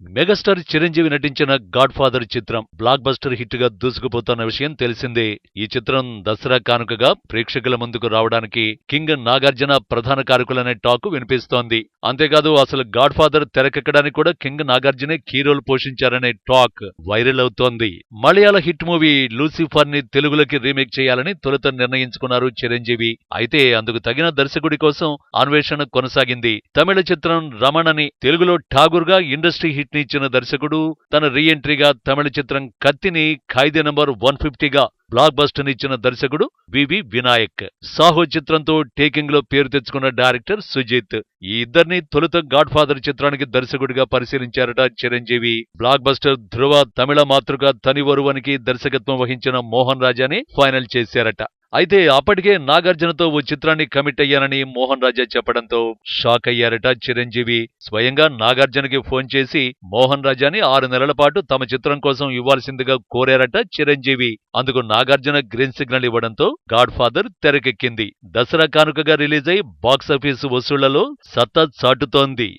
Megastar Chiranjeevi నటించిన God father చిత్రం blockbuster హిట్గా దూసుకుపోతున్న విషయం తెలిసిందే. ఈ చిత్రం దసరా కానుకగా ప్రేక్షకుల ముందుకు రావడానికి కింగ్ నాగార్జున ప్రధాన కారకులనే టాక్ వినిపిస్తోంది. అంతేకాదు అసలు గాడ్ ఫాదర్ తెరకెక్కడానికి కూడా కింగ్ నాగార్జునే కీ రోల్ పోషించారనే టాక్ వైరల్ అవుతోంది. మలయాళ హిట్ మూవీ లూసిఫర్ని తెలుగులోకి రీమేక్ చేయాలని తొలుత నిర్ణయించుకున్నారు చిరంజీవి. అయితే అందుకు తగిన దర్శకుడి కోసం అన్వేషణ కొనసాగింది. తమిళ చిత్రం రమణని తెలుగులో ఠాగూర్గా ఇండస్ట్రీ హిట్ని ఇచ్చిన దర్శకుడు తన రీఎంట్రీగా తమిళ చిత్రం కత్తిని ఖైదీ నంబర్ వన్ ఫిఫ్టీగా బ్లాక్ బస్టర్ ఇచ్చిన దర్శకుడు వివి వినాయక్. సాహో చిత్రంతో టేకింగ్లో పేరు తెచ్చుకున్న డైరెక్టర్ సుజిత్. ఈ ఇద్దరిని తొలుత గాడ్ ఫాదర్ చిత్రానికి దర్శకుడిగా పరిశీలించారట చిరంజీవి. బ్లాక్ బస్టర్ ధృవ తమిళ మాతృక తనివరువనికి దర్శకత్వం వహించిన మోహన్ రాజాని ఫైనల్ చేశారట. అయితే అప్పటికే నాగార్జునతో ఓ చిత్రాన్ని కమిట్ అయ్యానని మోహన్ రాజా చెప్పడంతో షాక్ అయ్యారట చిరంజీవి. స్వయంగా నాగార్జునకి ఫోన్ చేసి మోహన్ రాజాని ఆరు నెలల పాటు తమ చిత్రం కోసం ఇవ్వాల్సిందిగా కోరారట చిరంజీవి. అందుకు నాగార్జున గ్రీన్ సిగ్నల్ ఇవ్వడంతో గాడ్ ఫాదర్ తెరకెక్కింది. దసరా కానుకగా రిలీజ్ అయి బాక్సాఫీసు వసూళ్ళలో సత్తా చాటుతోంది.